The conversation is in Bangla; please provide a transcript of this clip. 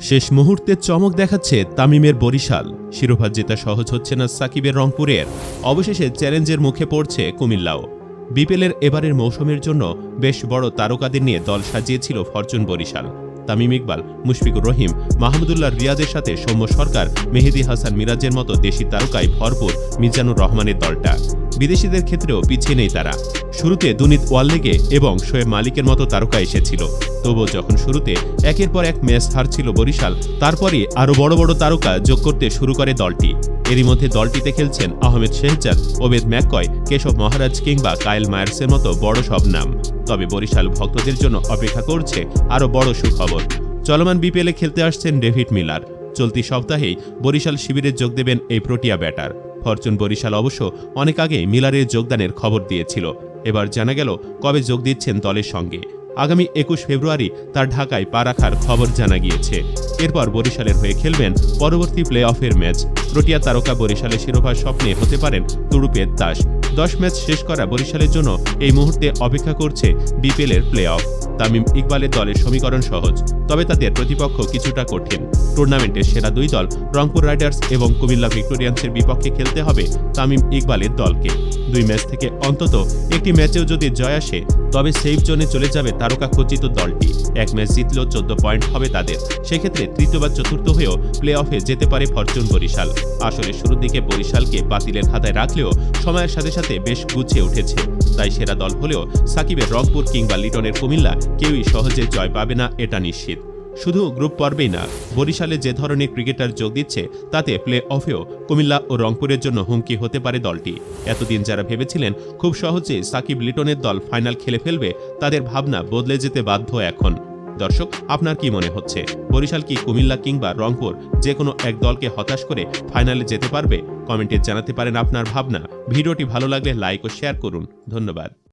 শেষ মুহূর্তে চমক দেখাচ্ছে তামিমের বরিশাল। শিরোপা জেতা সহজ হচ্ছে না সাকিবের রংপুরের। অবশেষে চ্যালেঞ্জের মুখে পড়ছে কুমিল্লাও। বিপিএলের এবারের মৌসুমের জন্য বেশ বড় তারকাদের নিয়ে দল সাজিয়েছিল ফরচুন বরিশাল। তামিম ইকবাল, মুশফিকুর রহিম, মাহমুদুল্লাহ রিয়াদের সাথে সৌম্য সরকার, মেহেদি হাসান মিরাজের মতো দেশি তারকায় ভরপুর মিজানুর রহমানের দলটা। বিদেশিদের ক্ষেত্রেও পিছিয়ে নেই তারা। শুরুতে দুনিত ওয়াল্লেগে এবং শোয়েব মালিকের মতো তারকা এসেছিল। তবুও যখন শুরুতে একের পর এক ম্যাচ হারছিল বরিশাল, তারপরই আরও বড় বড় তারকা যোগ করতে শুরু করে দলটি। এরই মধ্যে দলটিতে খেলছেন আহমেদ শেহজাদ, ওবেদ ম্যাককয়, কেশব মহারাজ কিংবা কায়েল মায়ার্সের মতো বড় সব নাম। তবে বরিশাল ভক্তদের জন্য অপেক্ষা করছে আরও বড় সুখবর। চলমান বিপিএলে খেলতে আসছেন ডেভিড মিলার। চলতি সপ্তাহেই বরিশাল শিবিরে যোগ দেবেন এই প্রোটিয়া ব্যাটার। ফরচুন বরিশাল অবশ্য অনেক আগে মিলারের যোগদানের খবর দিয়েছিল। এবার জানা গেল কবে যোগ দিচ্ছেন দলের সঙ্গে। আগামী একুশ ফেব্রুয়ারি তার ঢাকায় পা রাখার খবর জানা গিয়েছে। এরপর বরিশালের হয়ে খেলবেন পরবর্তী প্লে অফের ম্যাচ। প্রোটিয়া তারকা বরিশালের শিরোভার স্বপ্নে হতে পারেন তুরুপের দাস। দশ ম্যাচ শেষ করা বরিশালের জন্য এই মুহূর্তে অপেক্ষা করছে বিপিএলের প্লে অফ তামিম ইকবালের দলের সমীকরণ সহজ, তবে তাদের প্রতিপক্ষ কিছুটা কঠিন। টুর্নামেন্টের সেরা দুই দল রংপুর রাইডার্স এবং কুমিল্লা ভিক্টোরিয়ান্সের বিপক্ষে খেলতে হবে তামিম ইকবালের দলকে। দুই ম্যাচ থেকে অন্তত একটি ম্যাচেও যদি জয় আসে, তবে সেফ জোনে চলে যাবে তারকা খচিত দলটি। এক ম্যাচ জিতলেও চোদ্দ পয়েন্ট হবে তাদের। সেক্ষেত্রে তৃতীয় বা চতুর্থ হয়েও প্লে অফে যেতে পারে ফরচুন বরিশাল। আসলে শুরুর দিকে বরিশালকে বাতিলের খাতায় রাখলেও সময়ের সাথে সাথে বেশ গুছিয়ে উঠেছে। তাই সেরা দল হলেও সাকিবের রংপুর কিংবা লিটনের কুমিল্লা কেউই সহজে জয় পাবে না, এটা নিশ্চিত। শুধু গ্রুপ পর্বেই না, বরিশালে যে ধরনের ক্রিকেটার যোগ দিচ্ছে, তাতে প্লে অফেও কুমিল্লা ও রংপুরের জন্য হুমকি হতে পারে দলটি। এতদিন যারা ভেবেছিলেন খুব সহজে সাকিব লিটনের দল ফাইনাল খেলে ফেলবে, তাদের ভাবনা বদলে যেতে বাধ্য এখন। দর্শক, আপনার কি মনে হচ্ছে? বরিশাল কি কুমিল্লা কিংবা রংপুর যে কোনো এক দলকে হতাশ করে ফাইনালে যেতে পারবে? কমেন্টে জানাতে পারেন আপনার ভাবনা। ভিডিওটি ভালো লাগলে লাইক ও শেয়ার করুন। ধন্যবাদ।